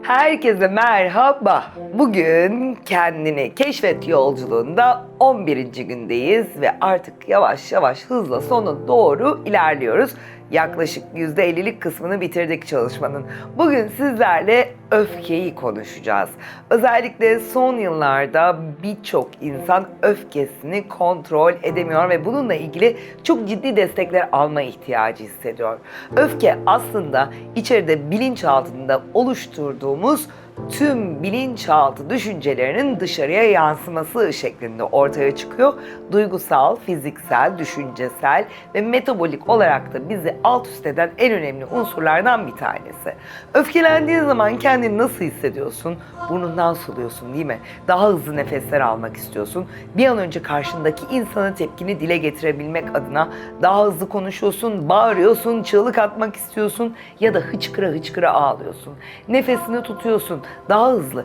Herkese merhaba. Bugün kendini keşfet yolculuğunda 11. gündeyiz ve artık yavaş yavaş hızla sona doğru ilerliyoruz. Yaklaşık %50'lik kısmını bitirdik çalışmanın. Bugün sizlerle öfkeyi konuşacağız. Özellikle son yıllarda birçok insan öfkesini kontrol edemiyor ve bununla ilgili çok ciddi destekler alma ihtiyacı hissediyor. Öfke aslında içeride bilinçaltında oluşturduğumuz tüm bilinçaltı düşüncelerinin dışarıya yansıması şeklinde ortaya çıkıyor. Duygusal, fiziksel, düşüncesel ve metabolik olarak da bizi alt üst eden en önemli unsurlardan bir tanesi. Öfkelendiğin zaman kendini nasıl hissediyorsun? Burnundan soluyorsun değil mi? Daha hızlı nefesler almak istiyorsun. Bir an önce karşındaki insana tepkini dile getirebilmek adına daha hızlı konuşuyorsun, bağırıyorsun, çığlık atmak istiyorsun ya da hıçkıra hıçkıra ağlıyorsun. Nefesini tutuyorsun, daha hızlı,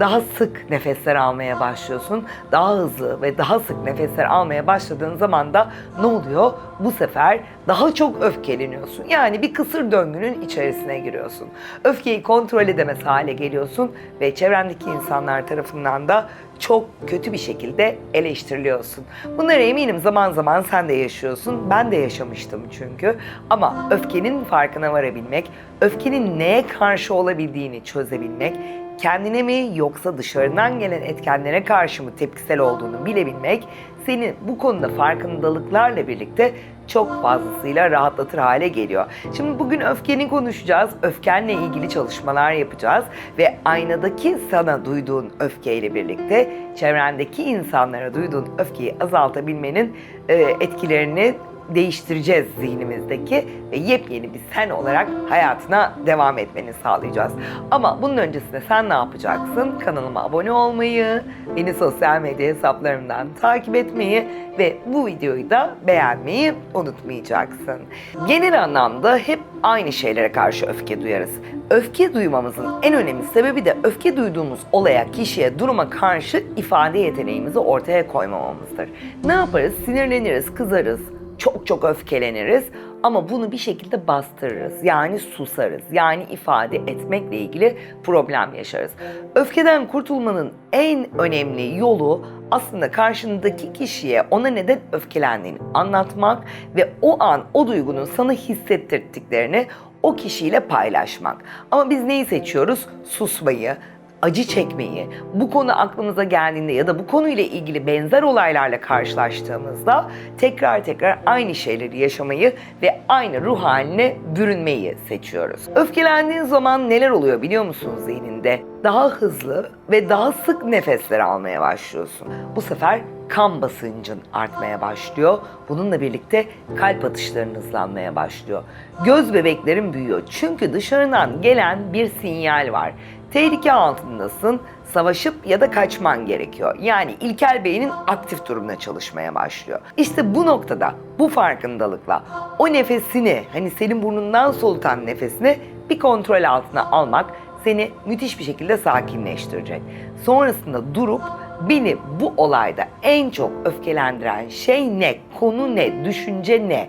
daha sık nefesler almaya başlıyorsun. Daha hızlı ve daha sık nefesler almaya başladığın zaman da ne oluyor? Bu sefer daha çok öfkeleniyorsun. Yani bir kısır döngünün içerisine giriyorsun. Öfkeyi kontrol edemez hale geliyorsun ve çevrendeki insanlar tarafından da çok kötü bir şekilde eleştiriliyorsun. Bunları eminim zaman zaman sen de yaşıyorsun. Ben de yaşamıştım çünkü. Ama öfkenin farkına varabilmek, öfkenin neye karşı olabildiğini çözebilmek, kendine mi yoksa dışarıdan gelen etkenlere karşı mı tepkisel olduğunu bilebilmek seni bu konuda farkındalıklarla birlikte çok fazlasıyla rahatlatır hale geliyor. Şimdi bugün öfkeni konuşacağız. Öfkenle ilgili çalışmalar yapacağız ve aynadaki sana duyduğun öfkeyle birlikte çevrendeki insanlara duyduğun öfkeyi azaltabilmenin e, etkilerini değiştireceğiz zihnimizdeki ve yepyeni bir sen olarak hayatına devam etmeni sağlayacağız. Ama bunun öncesinde sen ne yapacaksın? Kanalıma abone olmayı, beni sosyal medya hesaplarımdan takip etmeyi ve bu videoyu da beğenmeyi unutmayacaksın. Genel anlamda hep aynı şeylere karşı öfke duyarız. Öfke duymamızın en önemli sebebi de öfke duyduğumuz olaya, kişiye, duruma karşı ifade yeteneğimizi ortaya koymamamızdır. Ne yaparız? Sinirleniriz, kızarız, çok çok öfkeleniriz ama bunu bir şekilde bastırırız. Yani susarız. Yani ifade etmekle ilgili problem yaşarız. Öfkeden kurtulmanın en önemli yolu aslında karşındaki kişiye ona neden öfkelendiğini anlatmak ve o an o duygunun sana hissettirdiklerini o kişiyle paylaşmak. Ama biz neyi seçiyoruz? Susmayı, acı çekmeyi, bu konu aklımıza geldiğinde ya da bu konuyla ilgili benzer olaylarla karşılaştığımızda tekrar tekrar aynı şeyleri yaşamayı ve aynı ruh haline bürünmeyi seçiyoruz. Öfkelendiğin zaman neler oluyor biliyor musun zihninde? Daha hızlı ve daha sık nefesler almaya başlıyorsun. Bu sefer kan basıncın artmaya başlıyor. Bununla birlikte kalp atışların hızlanmaya başlıyor. Göz bebeklerin büyüyor. Çünkü dışarıdan gelen bir sinyal var. Tehlike altındasın, savaşıp ya da kaçman gerekiyor. Yani ilkel beynin aktif durumda çalışmaya başlıyor. İşte bu noktada, bu farkındalıkla o nefesini, hani senin burnundan solutan nefesini bir kontrol altına almak seni müthiş bir şekilde sakinleştirecek. Sonrasında durup beni bu olayda en çok öfkelendiren şey ne, konu ne, düşünce ne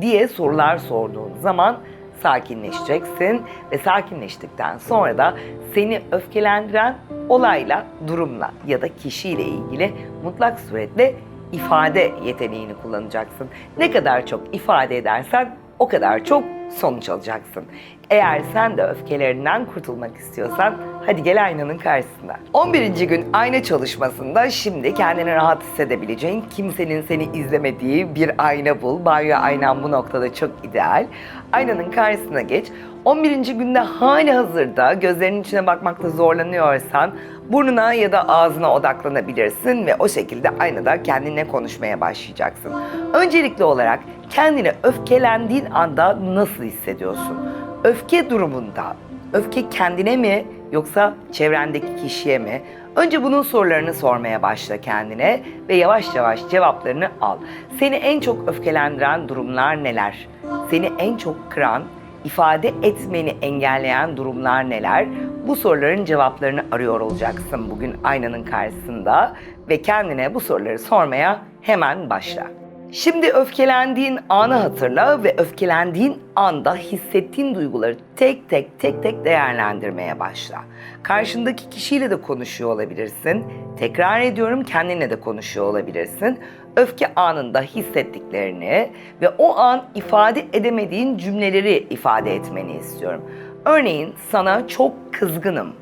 diye sorular sorduğun zaman sakinleşeceksin ve sakinleştikten sonra da seni öfkelendiren olayla, durumla ya da kişiyle ilgili mutlak suretle ifade yeteneğini kullanacaksın. Ne kadar çok ifade edersen o kadar çok sonuç alacaksın. Eğer sen de öfkelerinden kurtulmak istiyorsan hadi gel aynanın karşısına. 11. gün ayna çalışmasında şimdi kendini rahat hissedebileceğin, kimsenin seni izlemediği bir ayna bul. Banyo aynan bu noktada çok ideal. Aynanın karşısına geç. 11. günde hali hazırda gözlerinin içine bakmakta zorlanıyorsan burnuna ya da ağzına odaklanabilirsin ve o şekilde aynada kendine konuşmaya başlayacaksın. Öncelikli olarak kendini öfkelendiğin anda nasıl hissediyorsun? Öfke durumunda öfke kendine mi yoksa çevrendeki kişiye mi? Önce bunun sorularını sormaya başla kendine ve yavaş yavaş cevaplarını al. Seni en çok öfkelendiren durumlar neler? Seni en çok kıran, ifade etmeni engelleyen durumlar neler? Bu soruların cevaplarını arıyor olacaksın bugün aynanın karşısında ve kendine bu soruları sormaya hemen başla. Şimdi öfkelendiğin anı hatırla ve öfkelendiğin anda hissettiğin duyguları tek tek tek tek değerlendirmeye başla. Karşındaki kişiyle de konuşuyor olabilirsin. Tekrar ediyorum kendinle de konuşuyor olabilirsin. Öfke anında hissettiklerini ve o an ifade edemediğin cümleleri ifade etmeni istiyorum. Örneğin sana çok kızgınım.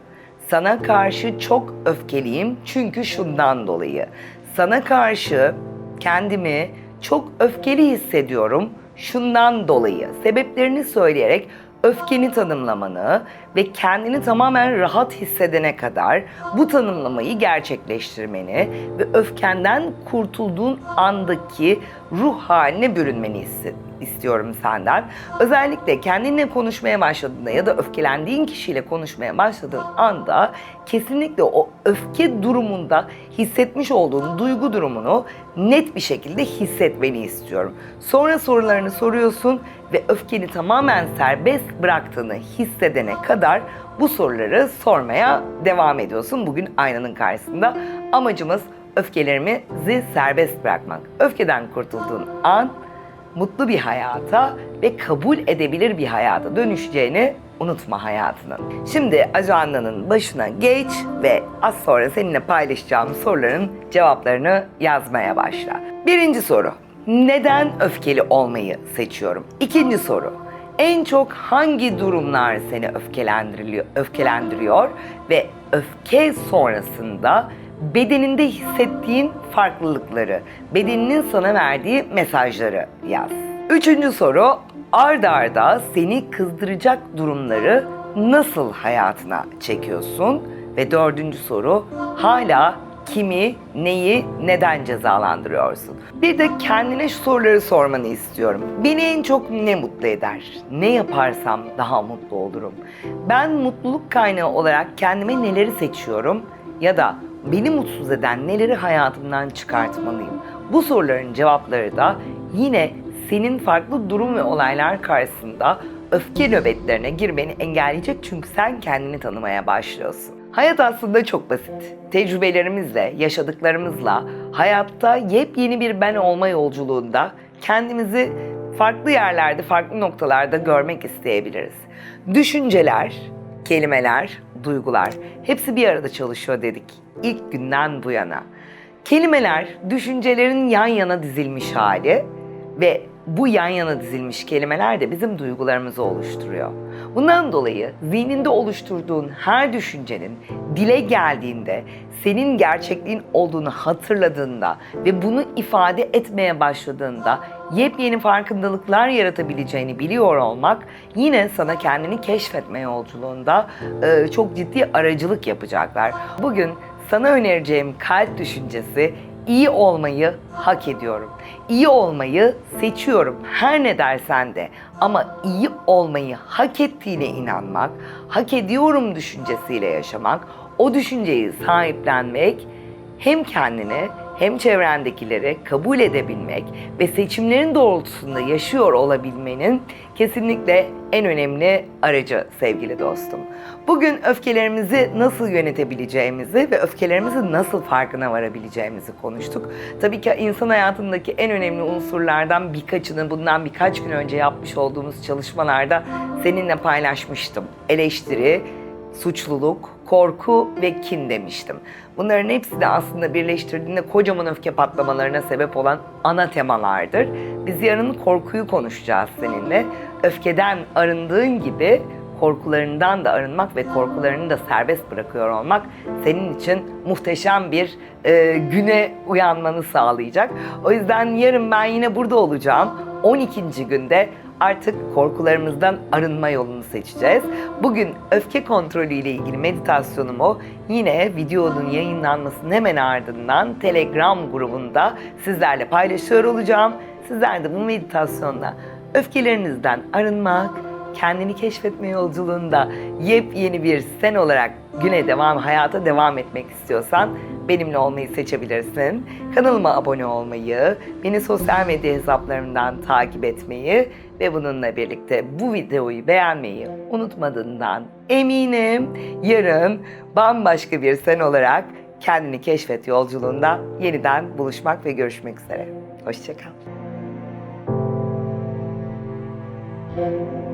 Sana karşı çok öfkeliyim çünkü şundan dolayı. Sana karşı kendimi çok öfkeli hissediyorum şundan dolayı. Sebeplerini söyleyerek öfkeni tanımlamanı ve kendini tamamen rahat hissedene kadar bu tanımlamayı gerçekleştirmeni ve öfkenden kurtulduğun andaki ruh haline bürünmeni iste- istiyorum senden. Özellikle kendinle konuşmaya başladığında ya da öfkelendiğin kişiyle konuşmaya başladığın anda kesinlikle o öfke durumunda hissetmiş olduğun duygu durumunu net bir şekilde hissetmeni istiyorum. Sonra sorularını soruyorsun ve öfkeni tamamen serbest bıraktığını hissedene kadar bu soruları sormaya devam ediyorsun bugün aynanın karşısında. Amacımız öfkelerimizi serbest bırakmak. Öfkeden kurtulduğun an mutlu bir hayata ve kabul edebilir bir hayata dönüşeceğini unutma hayatının. Şimdi ajandanın başına geç ve az sonra seninle paylaşacağım soruların cevaplarını yazmaya başla. Birinci soru. Neden öfkeli olmayı seçiyorum? İkinci soru. En çok hangi durumlar seni öfkelendiriliyor, öfkelendiriyor ve öfke sonrasında bedeninde hissettiğin farklılıkları, bedeninin sana verdiği mesajları yaz. Üçüncü soru, arda arda seni kızdıracak durumları nasıl hayatına çekiyorsun? Ve dördüncü soru, hala kimi, neyi, neden cezalandırıyorsun? Bir de kendine şu soruları sormanı istiyorum. Beni en çok ne mutlu eder? Ne yaparsam daha mutlu olurum? Ben mutluluk kaynağı olarak kendime neleri seçiyorum? Ya da beni mutsuz eden neleri hayatımdan çıkartmalıyım? Bu soruların cevapları da yine senin farklı durum ve olaylar karşısında öfke nöbetlerine girmeni engelleyecek çünkü sen kendini tanımaya başlıyorsun. Hayat aslında çok basit. Tecrübelerimizle, yaşadıklarımızla, hayatta yepyeni bir ben olma yolculuğunda kendimizi farklı yerlerde, farklı noktalarda görmek isteyebiliriz. Düşünceler, kelimeler, duygular hepsi bir arada çalışıyor dedik ilk günden bu yana. Kelimeler düşüncelerin yan yana dizilmiş hali ve bu yan yana dizilmiş kelimeler de bizim duygularımızı oluşturuyor. Bundan dolayı zihninde oluşturduğun her düşüncenin dile geldiğinde, senin gerçekliğin olduğunu hatırladığında ve bunu ifade etmeye başladığında yepyeni farkındalıklar yaratabileceğini biliyor olmak yine sana kendini keşfetme yolculuğunda e, çok ciddi aracılık yapacaklar. Bugün sana önereceğim kalp düşüncesi iyi olmayı hak ediyorum. İyi olmayı seçiyorum her ne dersen de ama iyi olmayı hak ettiğine inanmak, hak ediyorum düşüncesiyle yaşamak, o düşünceyi sahiplenmek hem kendini hem çevrendekileri kabul edebilmek ve seçimlerin doğrultusunda yaşıyor olabilmenin kesinlikle en önemli aracı sevgili dostum. Bugün öfkelerimizi nasıl yönetebileceğimizi ve öfkelerimizin nasıl farkına varabileceğimizi konuştuk. Tabii ki insan hayatındaki en önemli unsurlardan birkaçını bundan birkaç gün önce yapmış olduğumuz çalışmalarda seninle paylaşmıştım. Eleştiri, suçluluk, korku ve kin demiştim. Bunların hepsi de aslında birleştirdiğinde kocaman öfke patlamalarına sebep olan ana temalardır. Biz yarın korkuyu konuşacağız seninle. Öfkeden arındığın gibi korkularından da arınmak ve korkularını da serbest bırakıyor olmak senin için muhteşem bir e, güne uyanmanı sağlayacak. O yüzden yarın ben yine burada olacağım. 12. günde artık korkularımızdan arınma yolunu seçeceğiz. Bugün öfke kontrolü ile ilgili meditasyonumu yine videonun yayınlanmasının hemen ardından Telegram grubunda sizlerle paylaşıyor olacağım. Sizler de bu meditasyonla öfkelerinizden arınmak, kendini keşfetme yolculuğunda yepyeni bir sen olarak güne devam, hayata devam etmek istiyorsan benimle olmayı seçebilirsin. Kanalıma abone olmayı, beni sosyal medya hesaplarımdan takip etmeyi ve bununla birlikte bu videoyu beğenmeyi unutmadığından eminim. Yarın bambaşka bir sen olarak kendini keşfet yolculuğunda yeniden buluşmak ve görüşmek üzere. Hoşçakal. thank you